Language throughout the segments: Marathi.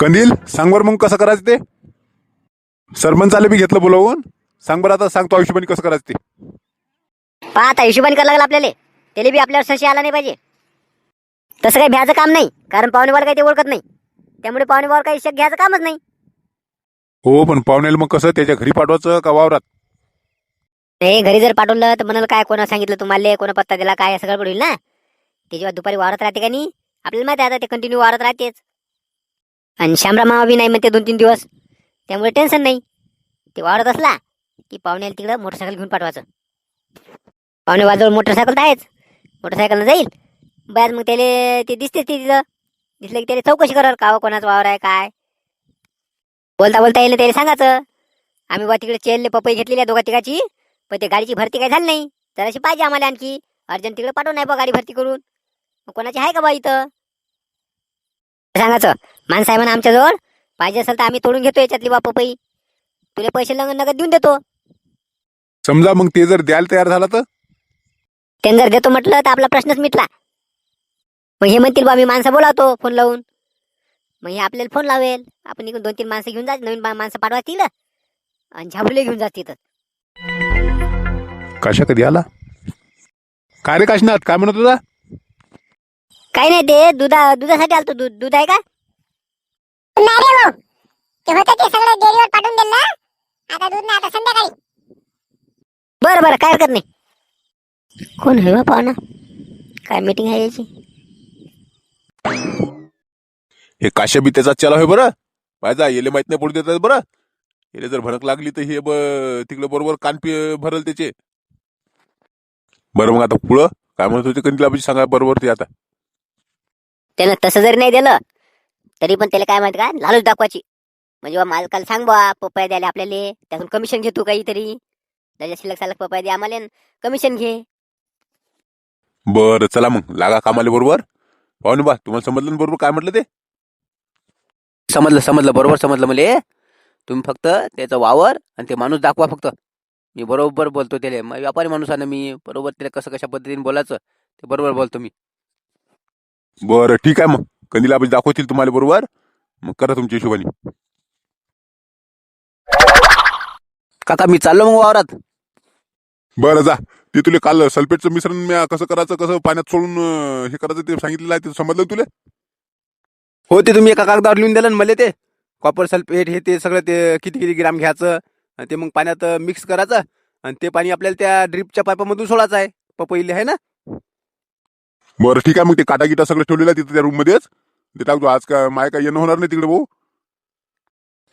कंदील सांग बरं मग कसं करायचं ते? सरपंचाला बी घेतलं बोलावून. सांग बरं आता सांग तो हिशोबाने कसं करायचं ते. पहा आता हिशोबाने करायला लागला आपल्याला. त्याला बी आपल्यावर संशय आला नाही पाहिजे. तसं काही भ्याचं काम नाही. कारण पाहुणेवार काही ते ओळखत नाही. त्यामुळे पाहुणेवार काही शक घ्यायचं कामच नाही. हो पण पाहुण्याला मग कसं त्याच्या घरी पाठवायचं का वावरात? हे घरी जर पाठवलं तर म्हणाल काय कोणा सांगितलं तुम्हाला कोणा पत्ता दिला काय सगळं होईल ना? ते जेव्हा दुपारी वावरत राहते का नाही? आपल्याला माहिती आहे आता ते कंटिन्यू वावरत राहतेच. आणि श्यामराव मामा बी नाही म्हणते दोन तीन दिवस. त्यामुळे टेन्शन नाही. ते वाढत असला की पाहुण्याला तिकडं मोटरसायकल घेऊन पाठवायचं. पाहुणे वाजवळ मोटरसायकल तर आहेच. मोटरसायकलनं जाईल. बस मग त्याला ते दिसतेच ते तिथं. दिसलं की त्याला चौकशी करावं का कोणाचा वावर आहे काय. बोलता बोलता येईल त्याला सांगायचं. आम्ही बा तिकडे चेलले पपई घेतलेली आहे दोघा तिघाची. पण ते गाडीची भरती काय झाली नाही. तर अशी पाहिजे आम्हाला आणखी. अर्जंट तिकडे पाठवून नाही बा गाडी भरती करून. मग कोणाची आहे का बा इथं? सांगायचं माणसं आहे म्हणा आमच्याजवळ पाहिजे असेल तर आम्ही तोडून घेतो याच्यातली बा पपई तुला पैसे नगद देऊन देतो. समजा मग ते जर द्यायला तयार झाला तर? त्यांनी जर देतो म्हटलं तर आपला प्रश्नच मिटला. मग हे म्हणतील बा मी माणसं बोलावतो फोन लावून. मग हे आपल्याला फोन लावेल. आपण इकडून दोन तीन माणसं घेऊन जायचं नवीन माणसं पाठवा तिकडं आणि झाबुले घेऊन जात तिथं. काशा कधी आला काय रे काशनाथ काय म्हणत होता? काही नाही ते दुधा दुधासाठी आलतो दूध दूध आहे का? नाही रे भाऊ. ते होतं ते सगळं डेअरीवर पाठवून दिलं ना. आता दूध नाही आता संध्याकाळी. बरं बरं काय हरकत नाही. कोण आहे बा पाहुणा काय मीटिंग आहे याची? हे काश्या बी त्याचा चला होय बरं. पाहिजे येले माहीत नाही पडू देतात बरं. येले जर भडक लागली तर हे ब तिकडे बरोबर कान पि भरल त्याचे. बरं मग आता पुढं काय म्हणत होते कंदीला सांगा बरोबर ते आता. त्यानं तसं जरी नाही दिलं तरी पण त्याला काय माहिती का लालूच दाखवायची. म्हणजे बा मालकाला सांग बा पप्पाया द्यायला आपल्याला त्यातून कमिशन घेतो काहीतरी. त्याच्या शिल्लक सालक पप्पाया दे आम्हाला कमिशन घे. बरं चला मग. लागा कामाले बरोबर. पाहुणे बा तुम्हाला समजलं ना बरोबर काय म्हटलं ते? समजलं समजलं बरोबर समजलं मले. तुम्ही फक्त त्याचा वावर आणि ते माणूस दाखवा फक्त. मी बरोबर बोलतो त्याला. व्यापारी माणूस आहे ना मी बरोबर त्याला कसं कशा पद्धतीने बोलायचं ते बरोबर बोलतो मी. बरं ठीक आहे मग. कंदीला दाखवतील तुम्हाला बरोबर? मग करा तुमच्या हिशोबाने. काका मी चाललो मग वावरात. बरं जा. ते तुला काल सल्फेटचं मिश्रण म्या कसं करायचं कसं पाण्यात सोडून अं, हे करायचं ते सांगितलेलं आहे ते समजलं तुला? हो ते तुम्ही एका कागदावर लिहून दिलं ना मला ते. कॉपर सल्फेट हे ते सगळं ते किती किती ग्राम घ्यायचं आणि ते मग पाण्यात मिक्स करायचं आणि ते पाणी आपल्याला त्या ड्रिपच्या पाईपामधून सोडायचं आहे. पपईले आहे ना? बरं ठीक आहे. मग ते काटा गिटा सगळं ठेवलेलं आहे तिथं त्या रूम मध्येच. ते टाकतो. आज काय माय काय येणं होणार नाही तिकडे भाऊ.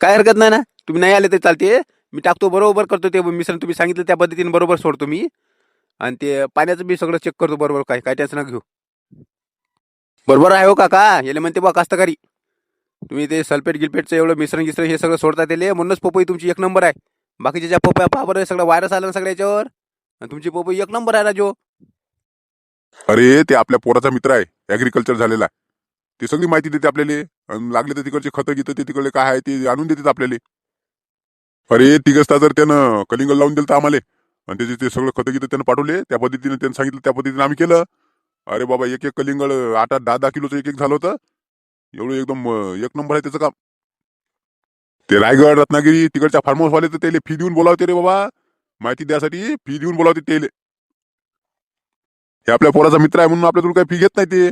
काय हरकत नाही ना? तुम्ही नाही आले तरी चालते. मी टाकतो बरोबर करतो ते. मिश्रण तुम्ही सांगितलं त्या पद्धतीने बरोबर सोडतो मी. आणि ते पाण्याचं बी सगळं चेक करतो बरोबर काय काय टेन्शन नका घेऊ. बरोबर आहे हो काका. याला म्हणते बा कास्तकारी. तुम्ही ते सल्फेट गिल्फेटचं एवढं मिश्रण गिसरण हे सगळं सोडता त्याले. म्हणूनच पपई तुमची एक नंबर आहे. बाकीच्या ज्या पपया पहा सगळं व्हायरस आलं ना सगळ्या याच्यावर. आणि तुमची पपई एक नंबर आहे राजो. अरे ते आपल्या पोराचा मित्र आहे. ऍग्रिकल्चर झालेला ते सगळी माहिती देते आपल्याला. लागले तर तिकडचे खतं घेतं ते तिकडले काय आहे ते आणून देतात आपल्याला. अरे तिघस्ता जर त्यानं कलिंगड लावून दिलं तर आम्हाला. आणि त्याचे ते सगळं खतं घेतं त्यानं पाठवले. त्या पद्धतीने त्यांनी सांगितलं त्या पद्धतीने आम्ही केलं. अरे बाबा एक एक कलिंगड आठ आठ दहा दहा किलोचं एक एक झालं होतं. एवढं एकदम एक नंबर आहे त्याचं काम. ते रायगड रत्नागिरी तिकडच्या फार्म हाऊसवाले तर त्याला फी देऊन बोलावते रे बाबा. माहिती द्यासाठी फी देऊन बोलावते त्याला. हे आपल्या पोराचा मित्र आहे म्हणून आपल्याकडून काही फी घेत नाही ते.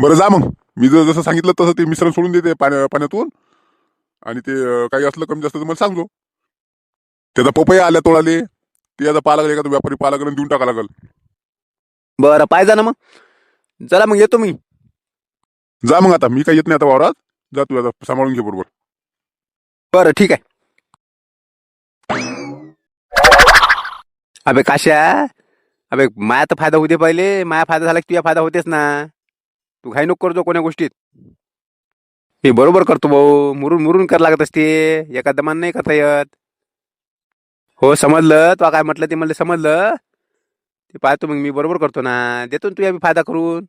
बरं जा मग. मी जर जसं सांगितलं तसं ते मिश्रण सोडून देते पाण्या पाण्यातून. आणि ते काही असलं कमी जास्त तर मला सांगतो. त्याचा पपया आल्या तोडाले. ते आता पाहा लागले का तो व्यापारी पाहा लागला आणि देऊन टाका लागल. बरं पाहिजे ना मग. चला मग येतो मी. जा मग आता. मी काही येत नाही आता वावरात. जा तू आता सांभाळून घे बरोबर. बरं ठीक आहे. अबे काश्या. अबे माया तर फायदा होते पहिले. माया फायदा झाला की तुझा फायदा होतेच ना. तू घाई नको करतो कोण्या गोष्टीत. हे बरोबर करतो भाऊ. मुरून मुरून कर लागत असते. एका दमान नाही करता येत. हो समजलं. तुला काय म्हटलं ते मला समजलं. ते पाहतो मग मी बरोबर करतो ना. देतो ना तुझ्या बी फायदा करून.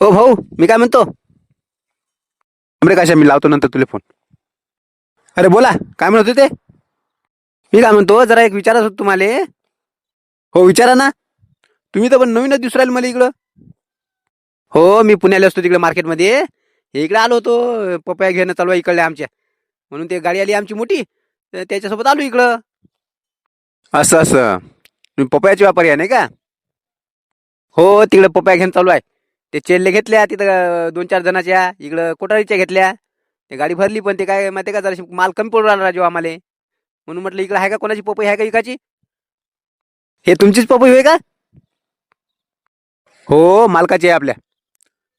ओ भाऊ मी काय म्हणतो? अमरे कशा मी लावतो नंतर तुला फोन. अरे बोला काय म्हणत होते? मी काय म्हणतो जरा एक विचारत होतो तुम्हाला. हो विचारा ना. तुम्ही तर पण नवीनच दिसू राहिले मला इकडं. हो मी पुण्याला असतो तिकडे मार्केटमध्ये. इकडे आलो होतो पपया घेणं चालू आहे इकडल्या आमच्या. म्हणून ते गाडी आली आमची मोठी त्याच्यासोबत आलो इकडं. असं असं. तुम्ही पपयाचे व्यापारी आहे नाही का? हो तिकडे पपया घेणं चालू आहे. ते चेल्ले घेतल्या तिथं दोन चार जणाच्या इकडं कोठारीच्या घेतल्या. ते गाडी भरली पण ते काय माहिती का जरा माल कमी पडून राहिला राजू आम्हाला. म्हणून म्हटलं इकडं आहे का कोणाची पपई आहे का इकाची हे तुमचीच पपई होय का? हो मालकाची आहे आपल्या.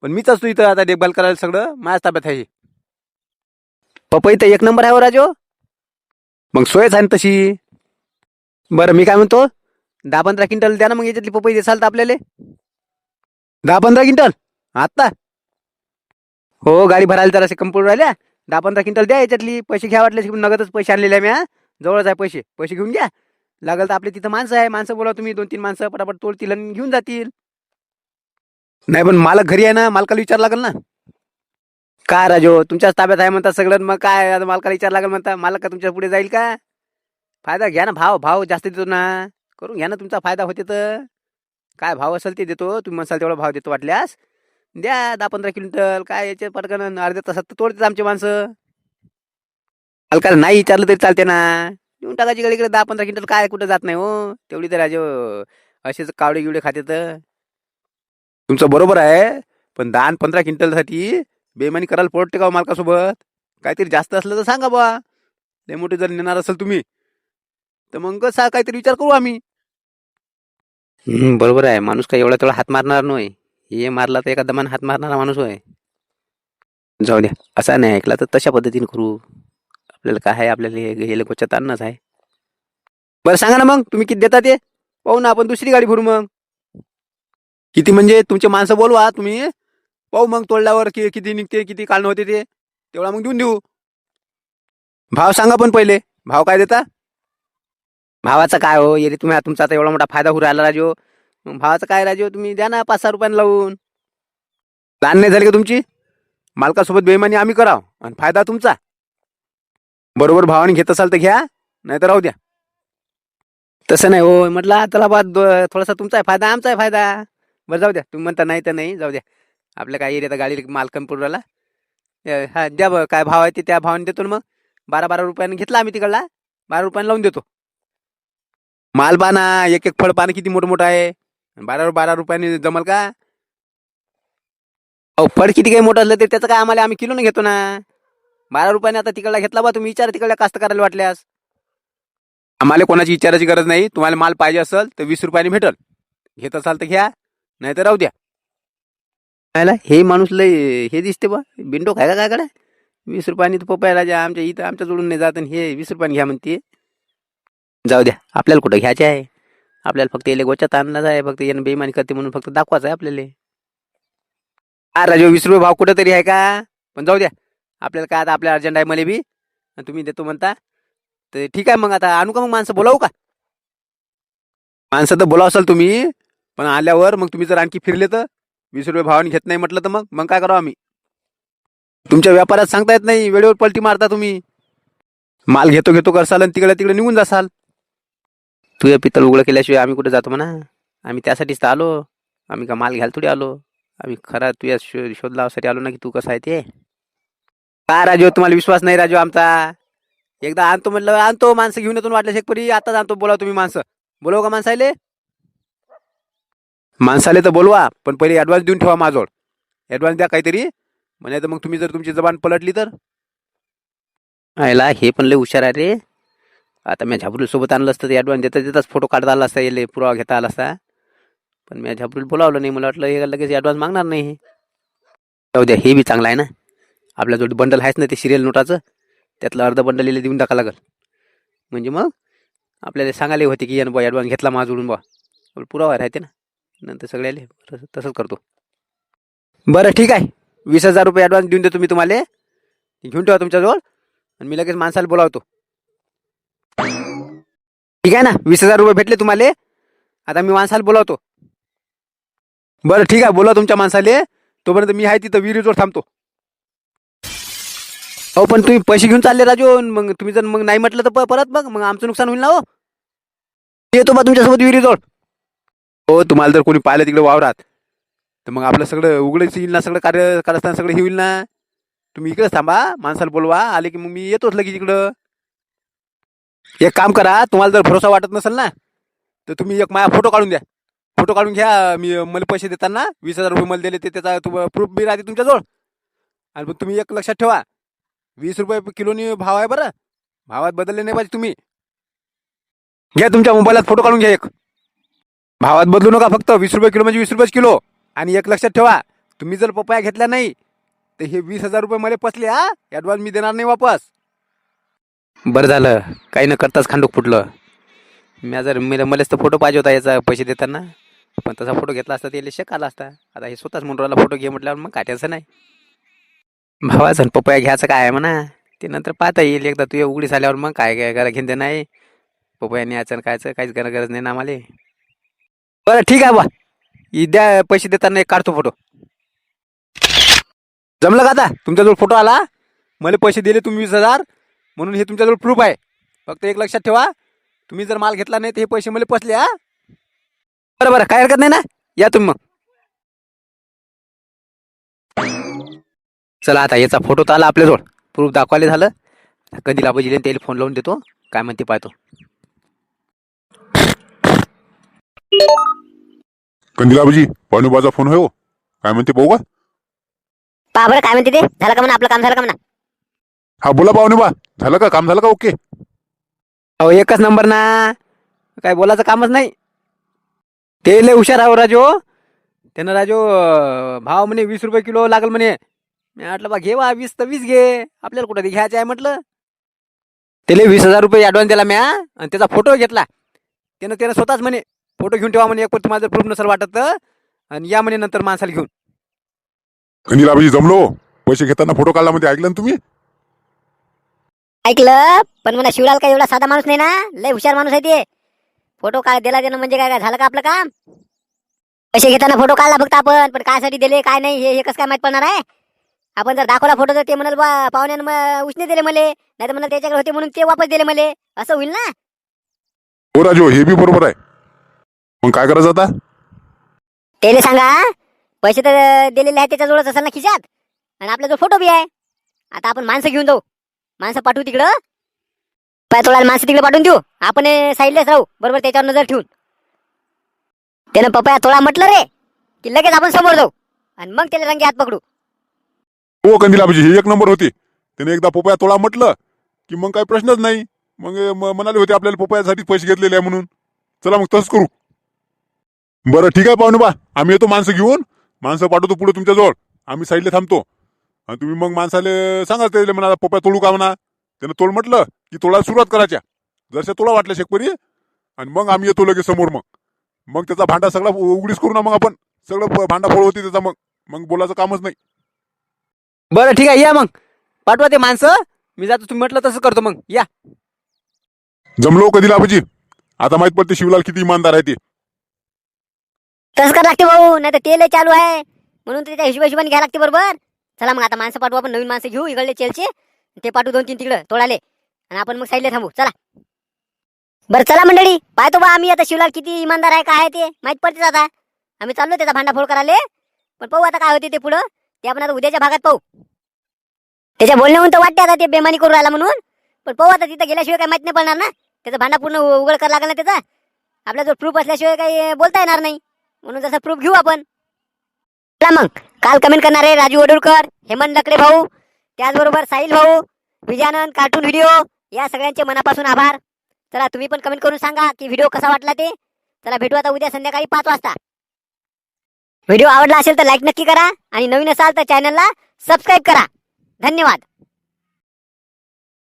पण मीच असतो इथं आता देखभाल करायला सगळं माझ्याच ताब्यात आहे पपई तर एक नंबर आहे हो राजू. मग सोयच आहे ना तशी. बरं मी काय म्हणतो? दहा पंधरा क्विंटल द्या ना मग याच्यातली पपई देसाल तर आपल्याला. दहा पंधरा क्विंटल. आत्ता. हो गाडी भरायला तर असे कंपूर राहिल्या. दहा पंधरा क्विंटल द्या याच्यातली. पैसे घ्या वाटले नगदच पैसे आणलेले आहे मी हा. जवळच आहे पैसे. पैसे घेऊन घ्या. लागल तर आपले तिथं माणसं आहे. माणसं बोला तुम्ही. दोन तीन माणसं पटापट तोडतील आणि घेऊन जातील. नाही पण मालक घरी आहे ना मालकाला विचार लागल ना. काय राजो? तुमच्याच ताब्यात आहे म्हणता सगळं. मग काय? आता मालकाला विचार लागेल म्हणता. मालक का तुमच्यापुढे जाईल का? फायदा घ्या ना भाव. भाव जास्त देतो ना. करून घ्या ना तुमचा फायदा होते तर. काय भाव असेल ते देतो तुम्ही म्हणसाल तेवढा भाव देतो वाटल्यास. द्या दहा पंधरा क्विंटल काय याचे पटकन अर्ध्या तासात तर तोडतात आमचे माणसं. मालकाला नाही विचारलं तरी चालते ना. येऊन टाकायची गाडी इकडे दहा पंधरा क्विंटल काय कुठं जात नाही हो. तेवढी तर राजे असेच कावडे गिवडे खाते तर तुमचं बरोबर आहे पण दहा पंधरा क्विंटलसाठी बेमानी करायला पडते का हो मालकासोबत? काहीतरी जास्त असलं तर सांगा बा लय मोठे जर नेणार असेल तुम्ही तर मग कसा काहीतरी विचार करू आम्ही. बरोबर आहे. माणूस काय एवढा तेवढा हात मारणार नाही हे मारला तर एका दमान हात मारणारा माणूस होय. जाऊ द्या. असा नाही ऐकला तर तशा पद्धतीने करू. आपल्याला काय आहे? आपल्याला हे गेले गोच्यात आणणंच आहे. बरं सांगा ना मग. तुम्ही किती देता ते? पाहू ना आपण दुसरी गाडी भरू मग. किती म्हणजे? तुमचे माणसं बोलवा तुम्ही. पाहू मग तोडल्यावर कि किती निघते किती काढणं होते ते. तेवढा मग देऊन देऊ. भाव सांगा पण पहिले. भाव काय देता? भावाचं काय हो? येरी तुम्ही तुमचा आता एवढा मोठा फायदा होऊ राहिला राजो. मग भावाचं काय राजो? तुम्ही द्या ना पाच सहा रुपयानं लावून. लहान नाही झाली का तुमची? मालकासोबत बेमानी आम्ही कराव आणि फायदा तुमचा. बरोबर भावाने घेत असाल तर घ्या नाही तर राहू द्या. तसं नाही हो म्हटलं चला बा थोडासा तुमचा आहे फायदा आमचा आहे फायदा. बरं जाऊ द्या. तुम्ही म्हणता नाही तर नाही जाऊ द्या. आपल्या काय एरियात गाडी माल कमी हा द्या बरं काय भाव आहे ते त्या भावाने देतो ना मग. बारा बारा रुपयाने घेतला आम्ही तिकडला. बारा रुपयाने लावून देतो. माल पाना एक एक फळ पाना किती मोठं मोठं आहे? बारा बारा रुपयाने जमल का? अहो फळ किती काही मोठं असलं ते त्याचं काय आम्हाला आम्ही किलोने घेतो ना? बारा रुपयाने आता तिकडला घेतला बा तुम्ही विचार तिकडल्या कास्त करायला वाटल्यास. आम्हाला कोणाची विचारायची गरज नाही. तुम्हाला माल पाहिजे असेल तर वीस रुपयाने भेटल. घेत असाल तर घ्या नाही तर राहू द्या. पाहिला? हे माणूस लय हे दिसते बा. बिंडो खायला काय काय कडे वीस रुपयाने तर पप्पा राजा आमच्या इथं आमच्या जोडून नाही जात आणि हे वीस रुपयाने घ्या म्हणते. जाऊ द्या आपल्याला कुठं घ्यायचे आहे? आपल्याला फक्त याला गोच्यात आणलाच आहे फक्त यानं बेमानी करते म्हणून फक्त दाखवायचं आहे आपल्याला. हा राजू वीस रुपये भाव कुठं तरी आहे का? पण जाऊ द्या आपल्याला काय आता आपल्या अर्जंट आहे मला बी. आणि तुम्ही देतो म्हणता. तर ठीक आहे मग आता आणू का मग माणसं? बोलावू का? माणसं तर बोलावसाल तुम्ही पण आल्यावर मग तुम्ही जर आणखी फिरले तर? वीस रुपये भावाने घेत नाही म्हटलं तर मग? मग काय करावं आम्ही? तुमच्या व्यापारात सांगता येत नाही वेळेवर पलटी मारता तुम्ही. माल घेतो घेतो करसाल आणि तिकडे तिकडे निघून जासाल. तुझं पितळ उघडं केल्याशिवाय आम्ही कुठे जातो म्हणा. आम्ही त्यासाठीच तर आलो. आम्ही का माल घ्यायला थोडी आलो. आम्ही खरा तुझ्या शो शोध लावासाठी आलो ना की तू कसं आहे ते? काय राजू तुम्हाला विश्वास नाही राजू आमचा? एकदा आणतो म्हटलं आणतो. माणसं घेऊन येतो वाटलं शेकपरी आताच आणतो. बोलाव तुम्ही माणसं. बोलव का माणसाले? माणसाले तर बोलवा पण पहिले ॲडव्हान्स देऊन ठेवा माझोड ॲडव्हान्स द्या काहीतरी. म्हणजे तर मग तुम्ही जर तुमची जबान पलटली तर? आयला हे पण लय हुशार आहे रे. आता मी झाबरूल सोबत आणलं असतं ते ॲडव्हान्स देता देताच फोटो काढता आला असता याले पुरावा घेता आला असता. पण मी झाबरूल बोलावलं नाही मला वाटलं हे लगेच ॲडव्हान्स मागणार नाही जाऊ द्या हे बी चांगलं आहे ना. आपल्याजवळ बंडल आहेच ना ते सिरियल नोटाचं? त्यातलं अर्ध बंडल याला देऊन टाका लागल. म्हणजे मग आपल्याला सांगायला होते की यानं बा ॲडव्हान्स घेतला माझ उडून बा पुरावा राहते ना. नंतर सगळ्याले बरं, तसंच करतो. बरं ठीक आहे. वीस हजार रुपये ॲडव्हान्स देऊन देतो मी तुम्हाला. घेऊन ठेवा तुमच्याजवळ. आणि मी लगेच माणसाला बोलावतो. ठीक आहे ना? वीस हजार रुपये भेटले तुम्हाला. आता मी माणसाला बोलावतो. बरं ठीक आहे. बोला तुमच्या माणसाले. तोपर्यंत मी आहे तिथं विहिरीजवर थांबतो. अहो पण तुम्ही पैसे घेऊन चालले राजू. मग तुम्ही जर मग नाही म्हटलं तर परत मग. मग आमचं नुकसान होईल ना हो. येतो बा तुमच्यासोबत विहिरीजवळ. हो तुम्हाला जर कोणी पाहिलं तिकडे वावरात तर मग आपलं सगळं उघडच येईल ना सगळं कार्य करत असताना सगळं हे होईल ना. तुम्ही इकडेच थांबा. माणसाला बोलवा. आले की मग मी येतोच लगेच इकडं. एक काम करा तुम्हाला जर भरोसा वाटत नसेल ना तर तुम्ही एक माझा फोटो काढून द्या. फोटो काढून घ्या मी मला पैसे देताना वीस हजार रुपये मला दिले ते त्याचा तुम प्रूफ बी राहते तुमच्याजवळ. आणि पण तुम्ही एक लक्षात ठेवा वीस रुपये किलोनी भाव आहे बरं. भावात बदलले नाही पाहिजे तुम्ही. घ्या तुमच्या मोबाईलात फोटो काढून घ्या एक. भावात बदलू नका फक्त वीस रुपये किलो म्हणजे वीस रुपये किलो. आणि एक लक्षात ठेवा तुम्ही जर पपया घेतल्या नाही तर हे वीस हजार रुपये मला पसले हा. ॲडव्हान्स मी देणार नाही वापस. बरं झालं. काही न करताच खांडूक फुटलं. मी जर मला मलाच तर फोटो पाहिजे होता याचा पैसे देताना. पण तसा फोटो घेतला असता त्याला शक आला असता. आता हे स्वतःच म्हणून फोटो घे म्हटल्यावर मग काट्याचं नाही. भावाचं पपया घ्यायचं काय आहे म्हणा. ते नंतर पाहता येईल. एकदा तू उघडीस आल्यावर मग काय काय करा घेणं नाही पपया न्यायचं आणि कायचं काहीच करा गरज नाही ना आम्हाला. बरं ठीक आहे बा. द्या पैसे देताना एक काढतो फोटो जमलं का आता? तुमच्याजवळ फोटो आला? मला पैसे दिले तुम्ही वीस हजार. म्हणून हे तुमच्याजवळ प्रूफ आहे. फक्त एक लक्षात ठेवा. तुम्ही जर माल घेतला नाही तर हे पैसे मला पसले हा? बरं बरं काय हरकत नाही ना? या तुम्ही मग. चला आता याचा फोटो तर आला आपल्याजवळ. प्रूफ दाखवायला झालं. कधी लाभाजीले त्याला फोन लावून देतो. काय म्हणते पाहतो. कंदिलाबाजी पाणूबाचा फोन होय हो. काय म्हणते पाहू का? पहा बरं काय म्हणते ते? झालं का म्हणा आपलं काम झालं का म्हणा? हा बोला पाहुणेबा झालं का? काम झालं का? ओके. अहो एकच नंबर ना. काय बोलायचं कामच नाही. ते लय हुशार आहे हो राजू. त्यानं राजू अं, भाव म्हणे वीस रुपये किलो लागल म्हणे. मी म्हटलं बा घे बा वीस तर वीस घे. आपल्याला कुठं ते घ्यायचं आहे म्हटलं? त्याला वीस हजार रुपये ॲडव्हान्स दिला म्या आणि त्याचा फोटो घेतला. त्यानं त्यानं स्वतःच म्हणे फोटो घेऊन ठेवा म्हणे एक तुम्हाला जर प्रूफ नसेल वाटत. तर आणि या म्हणे नंतर माणसाला घेऊन. जमलो. पैसे घेताना फोटो काढला मध्ये ऐकलं ना तुम्ही? ऐकलं? पण म्हणा शिवलाल काही एवढा साधा माणूस नाही ना? लय हुशार माणूस आहे ते. फोटो काय दिला देणं म्हणजे काय काय झालं का आपलं काम? पैसे घेताना फोटो काढला फक्त आपण पण कायसाठी दिले काय नाही हे हे कसं काय माहीत पडणार आहे? आपण जर दाखवला फोटो तर ते म्हणाल बा पाहुण्यानं मग उष्णे दिले मले. नाही तर म्हणाल त्याच्याकडे होते म्हणून ते वापस दिले मले. असं होईल ना? हो राजू हे बी बरोबर आहे. मग काय करायचं आता? त्याला सांगा पैसे तर दिलेले आहेत त्याच्याजवळच असेल ना खिशात? आणि आपल्याजवळ फोटो बी आहे आता आपण माणसं घेऊन जाऊ. माणसं पाठवू तिकडं? पाय तोडायला माणसं तिकडे पाठवून देऊ. आपण साईडलाच राहू. बरोबर त्याच्यावर नजर ठेवून. त्यानं पपया तोळा म्हटलं रे की लगेच आपण समोर जाऊ. आणि मग त्याला रंगे हात पकडू. हो कंदिलाबाजी हे एक नंबर होते. त्याने एकदा पोपया तोळा म्हटलं की मग काही प्रश्नच नाही. मग म- म्हणाले होते आपल्याला पोपयासाठी पैसे घेतलेले आहे म्हणून. चला मग तसंच करू. बरं ठीक आहे पाहुणे बा. आम्ही येतो माणसं घेऊन. माणसं पाठवतो पुढे तुमच्याजवळ आम्ही साईडला थांबतो. आणि तुम्ही मग माणसाले सांगा त्याला म्हणा पोपया तोडू का म्हणा? त्यानं तोड म्हटलं की तोडायला सुरुवात करायच्या. जरशा तोडा वाटल्या शेकपरी? आणि मग आम्ही येतो लगेच समोर मग. मग त्याचा भांडा सगळा उघडीच करू ना मग आपण. सगळं भांडा फोड होती त्याचा मग. मग बोलायचं कामच नाही. बरं ठीक आहे या मग. पाठवा ते माणसं. मी जातो तुम्ही म्हटलं तसं करतो मग. या. जमलो कधी लाभाची आता माहीत पडते शिवलाल किती इमानदार आहे ते. तसं करावं लागते भाऊ नाही तर तेल चालू आहे. म्हणून तर त्याच्या हिशोबा हिशोबाने घ्यायला लागते बरोबर. चला मग आता माणसं पाठवू आपण नवीन माणसं घेऊ इकडले चेलचे. ते पाठवू दोन तीन तिकडं तोडाले. आणि आपण मग साईडला थांबू. चला. बरं चला मंडळी. पाहतो बा आम्ही आता शिवलाल किती इमानदार आहे काय आहे ते. माहीत पडतेच आता. आम्ही चाललो त्याचा भांडाफोड करायला. पण पाहू आता काय होते ते पुढं. ते आपण आता उद्याच्या भागात पाहू. त्याच्या बोलण्याहून तर वाटते आता ते बेमानी करू राहिला म्हणून. पण पाहू आता तिथं गेल्याशिवाय काय माहीत नाही पडणार ना. त्याचा भांडा पूर्ण उघड करायला लागला ना त्याचा. आपला जो प्रूफ असल्याशिवाय काही बोलता येणार नाही. म्हणून जसा प्रूफ घेऊ आपण. चला मग. काल कमेंट करणारे राजू वडुळकर हेमंत लकडे भाऊ त्याचबरोबर साहिल भाऊ विजयानंद कार्टून व्हिडिओ या सगळ्यांचे मनापासून आभार. चला तुम्ही पण कमेंट करून सांगा की व्हिडिओ कसा वाटला ते. चला भेटू आता उद्या संध्याकाळी पाच वाजता. व्हिडिओ आवडला असेल तर लाईक नक्की करा आणि नवीन असाल तर चॅनलला सबस्क्राईब करा. धन्यवाद.